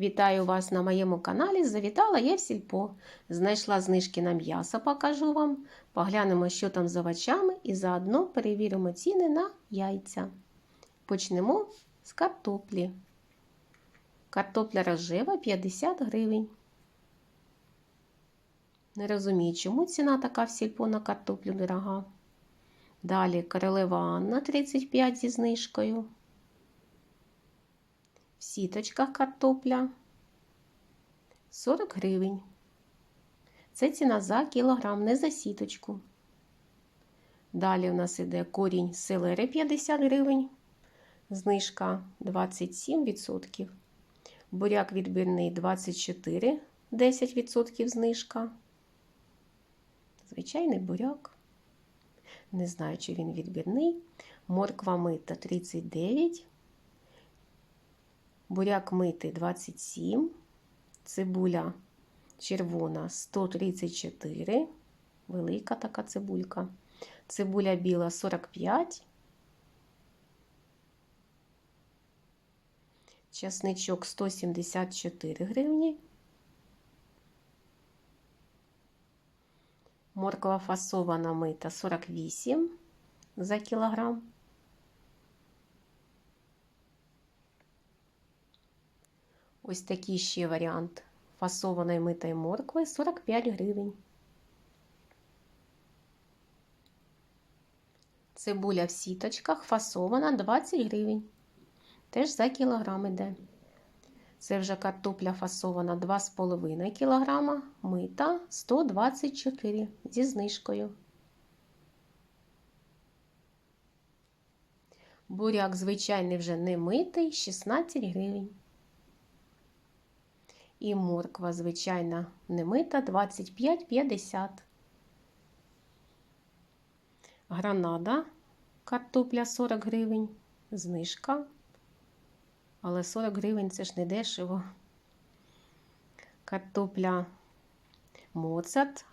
Вітаю вас на моєму каналі. Завітала я в сільпо. Знайшла знижки на м'ясо, покажу вам. Поглянемо, що там з овочами, і заодно перевіримо ціни на яйця. Почнемо з картоплі. Картопля рожева 50 гривень. Не розумію, чому ціна така в сільпо на картоплю дорога. Далі королева Анна 35 зі знижкою. В сіточках картопля 40 гривень. Це ціна за кілограм, не за сіточку. Далі у нас іде корінь селери 50 гривень, знижка 27%. Буряк відбірний 24, 10% знижка. Звичайний буряк. Не знаю, чи він відбірний. Морква мита 39. Буряк митий 27, цибуля червона 134, велика така цибулька. Цибуля біла 45. Часничок 174 гривні. Морква фасована мита 48 за кілограм. Ось такий ще варіант фасованої митої моркви 45 гривень. Цибуля в сіточках фасована 20 гривень. Теж за кілограм іде. Це вже картопля фасована 2,5 кг, мита 124 зі знижкою. Буряк звичайний вже не митий 16 гривень. І морква, звичайна, немита 25,50. Гранада, картопля 40 гривень, знижка. Але 40 гривень це ж не дешево. Картопля Моцарт,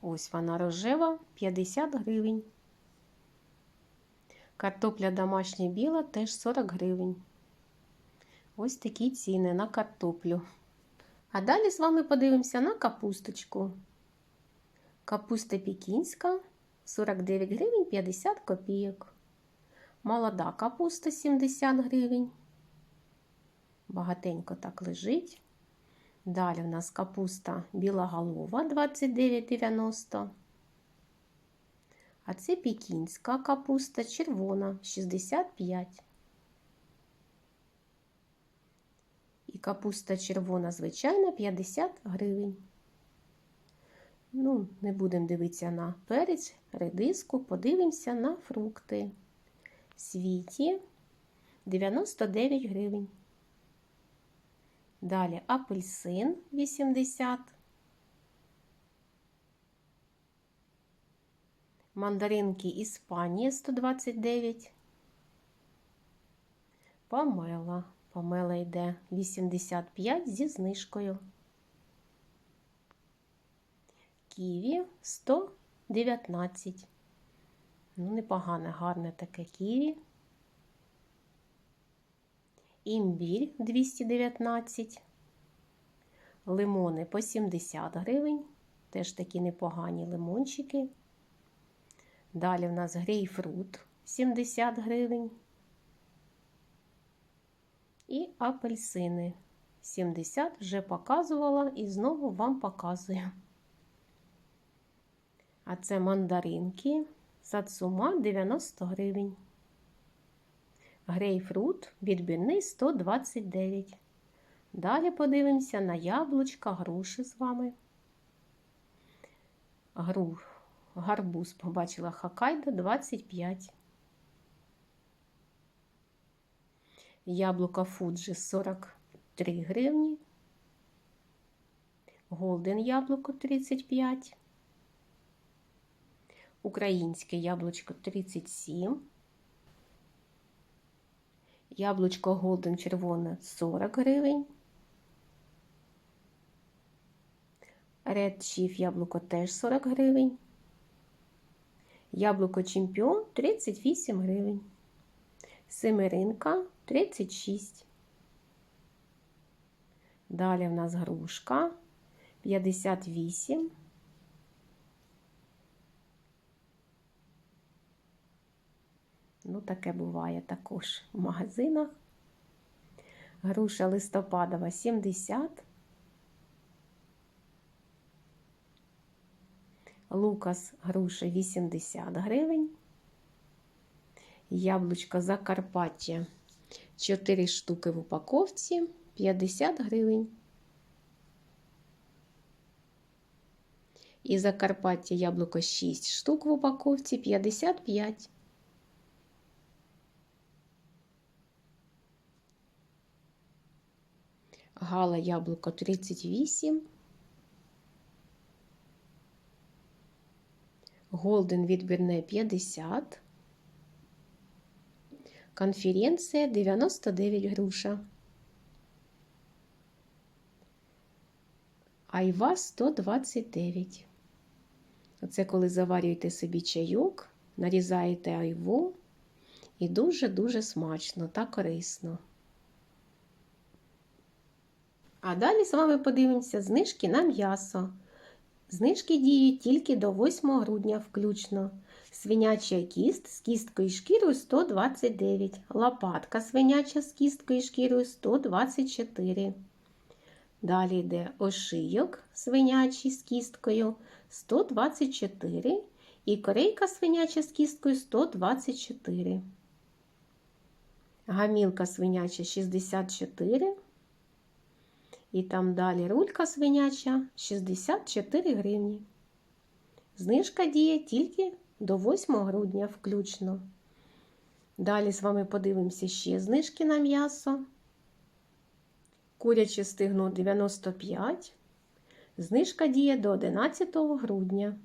ось вона рожева, 50 гривень. Картопля домашня біла теж 40 гривень. Ось такі ціни на картоплю. А далі з вами подивимося на капусточку. Капуста пекінська 49 гривень 50 копійок. Молода капуста 70 гривень. Багатенько так лежить. Далі у нас капуста білоголова 29,90. А це пекінська капуста червона 65. Капуста червона, звичайна, 50 гривень. Ну, не будемо дивитися на перець, редиску, подивимося на фрукти. Світі 99 гривень. Далі апельсин 80. Мандаринки Іспанія 129. Помела. Помела йде 85 зі знижкою. Ківі 119. Ну, непогане, гарне таке ківі. Імбір 219. Лимони по 70 гривень. Теж такі непогані лимончики. Далі в нас грейпфрут 70 гривень. І апельсини 70 вже показувала і знову вам показую. А це мандаринки, сацума 90 гривень. Грейпфрут відбірний 129. Далі подивимося на яблучка, груші з вами. Гру, гарбуз побачила Хакайдо 25. Яблука Фуджі 43 гривні. Голден яблуко 35. Українське яблучко 37. Яблучко Голден червоне 40 гривень. Red Chief яблуко теж 40 гривень. Яблуко Чемпіон 38 гривень. Семеринка 36. Далі в нас грушка 58. Ну, таке буває також в магазинах. Груша листопадова 70. Лукас груші 80 гривень. Яблучко Закарпаття 4 штуки в упаковці 50 гривень. І Закарпаття яблуко 6 штук в упаковці 55. Гала яблуко 38. Голден відбірне 50. Конференція 99 груша. Айва 129. Оце коли заварюєте собі чайок, нарізаєте айву і дуже-дуже смачно та корисно. А далі з вами подивимося знижки на м'ясо. Знижки діють тільки до 8 грудня включно. Свиняча кіст з кісткою і шкірою 129, лопатка свиняча з кісткою і шкірою 124. Далі йде ошийок свинячий з кісткою 124 і корейка свиняча з кісткою 124. Гамілка свиняча 64. І там далі рулька свиняча 64 гривні. Знижка діє тільки до 8 грудня включно. Далі з вами подивимося ще знижки на м'ясо. Куряче стигну 95. Знижка діє до 11 грудня.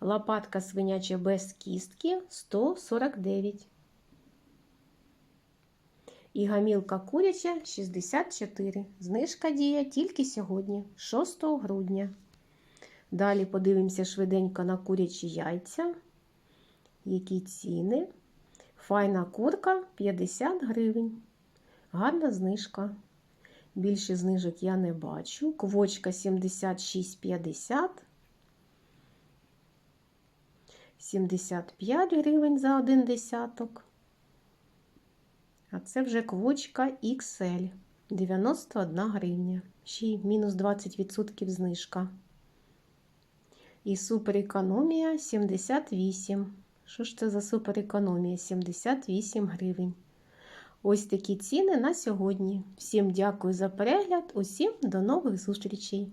Лопатка свиняча без кістки 149. І гамілка куряча 64. Знижка діє тільки сьогодні, 6 грудня. Далі подивимося швиденько на курячі яйця. Які ціни? Файна курка 50 гривень. Гарна знижка. Більше знижок я не бачу. Квочка 76,50. 75 гривень за один десяток. А це вже квочка XL 91 гривня. Ще й мінус 20% знижка. І суперекономія 78. Що ж це за суперекономія? 78 гривень. Ось такі ціни на сьогодні. Всім дякую за перегляд, усім до нових зустрічей!